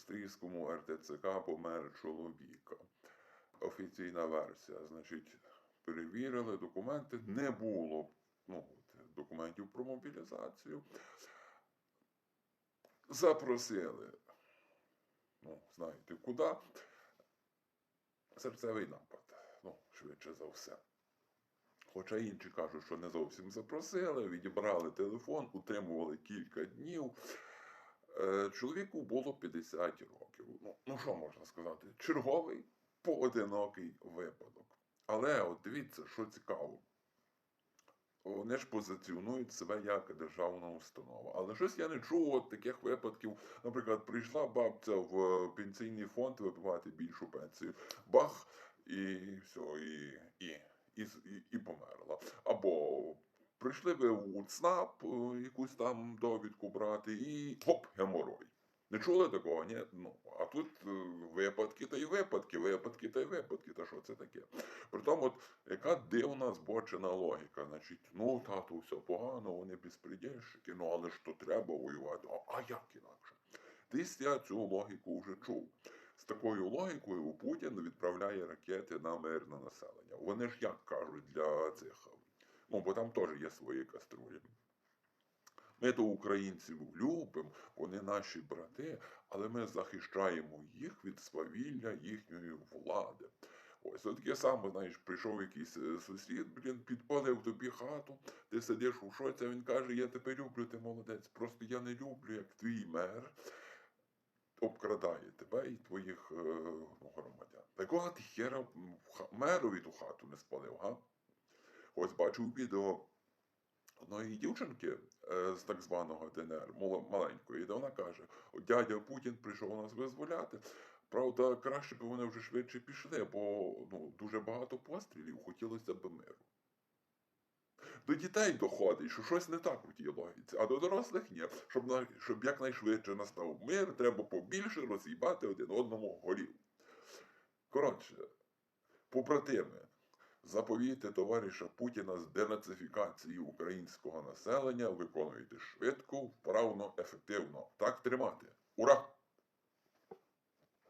Стрийському РТЦК помер чоловіка. Офіційна версія. Значить, перевірили документи, не було ну, документів про мобілізацію. Запросили, ну, знаєте, куди? Серцевий напад. Ну, швидше за все. Хоча інші кажуть, що не зовсім запросили, відібрали телефон, утримували кілька днів. Е, Чоловіку було 50 років. Ну, ну що можна сказати? Черговий поодинокий випадок. Але от дивіться, що цікаво. Вони ж позиціонують себе як державна установа. Але щось я не чув от таких випадків. Наприклад, прийшла бабця в пенсійний фонд вибивати більшу пенсію. Бах, і все, і, і, і, і, і померла. Прийшли ви у ЦНАП е, якусь там довідку брати, і хоп, геморой. Не чули такого? Ні? Ну, а тут е, випадки та й випадки, випадки та й випадки. Та що це таке? Притом, от яка дивна збочена логіка. Значить, ну тату, все погано, вони безпредельщики, ну але ж то треба воювати. А, а як інакше? Десь я цю логіку вже чув. З такою логікою Путін відправляє ракети на мирне населення. Вони ж як кажуть для цих. Ну, бо там теж є свої каструлі. Ми то українців любимо, вони наші брати, але ми захищаємо їх від свавілля їхньої влади. Ось таке саме, знаєш, прийшов якийсь е, сусід, блін, підпалив тобі хату, ти сидиш у шоці, а він каже, я тебе люблю, ти молодець. Просто я не люблю, як твій мер обкрадає тебе і твоїх е, ну, громадян. Такого ти хера мерові ту хату не спалив, га? Ось бачив відео одної дівчинки е, з так званого ДНР, маленької, де вона каже: дядя Путін прийшов нас визволяти. Правда, краще б вони вже швидше пішли, бо ну, дуже багато пострілів, хотілося б миру. До дітей доходить, що щось не так у тій логіці, а до дорослих ні. Щоб, на- щоб якнайшвидше настав мир, треба побільше роз'їбати один одному голів. Коротше, побратими, заповіти товариша Путіна з денацифікації українського населення виконуєте швидко, вправно, ефективно. Так тримати.